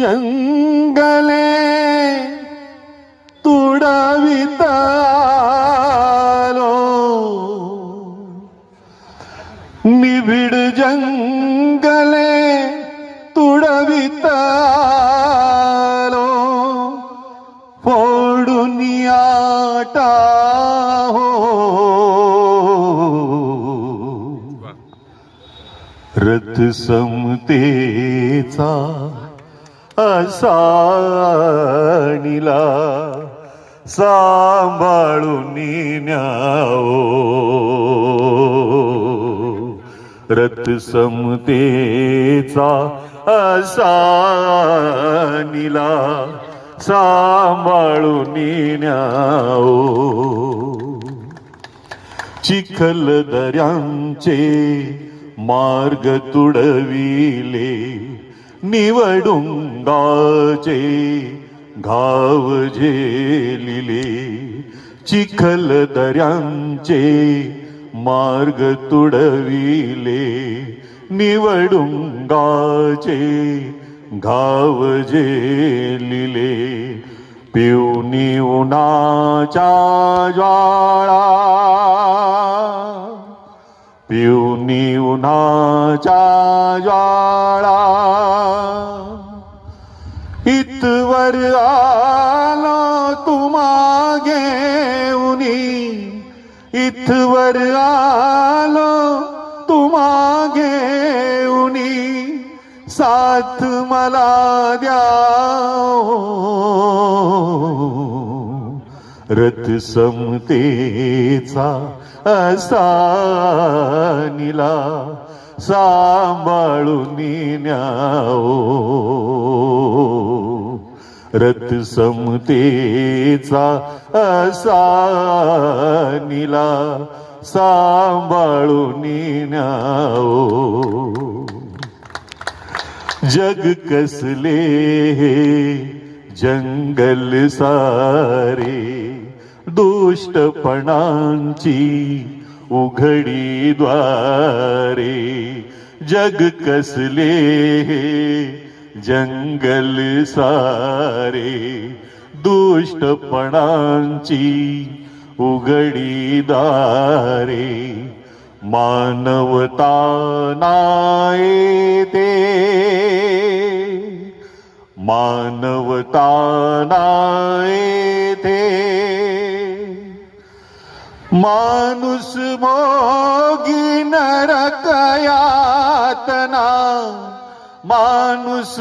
जंगले तुडवित निबिड जंगले तुडवितालो. फोडून आटा हो. रथ समतेचा असाणीला सांभाळून न्याओ रथ समतेचा असानीला सांभाळून न्याओ चिखल दऱ्यांचे मार्ग तुडविले. निवडुंगाचे घाव झेलिले चिखल दऱ्यांचे मार्ग तुडविले. निवडुंगाचे घाव झेलिले पिवनी उन्हाच्या ज्वाळा पिवनी उन्हाच्या ज्वाळा. इतवर आलो तुमागे उनी. इथवर आलो तुमागे उनी. साथ मला द्या रथ समतेचा असानिला सांभाळून न्याओ रथ समतेचा असानिला सांभाळून न्याओ जग कसले हे जंगल सारे दुष्टपणांची उघडी द्वारे जग कसले जंगल सारे दुष्टपणांची उघडी दारे मानवता नाय ते मानवता नाय ते माणूस मोगी नरक यातना माणूस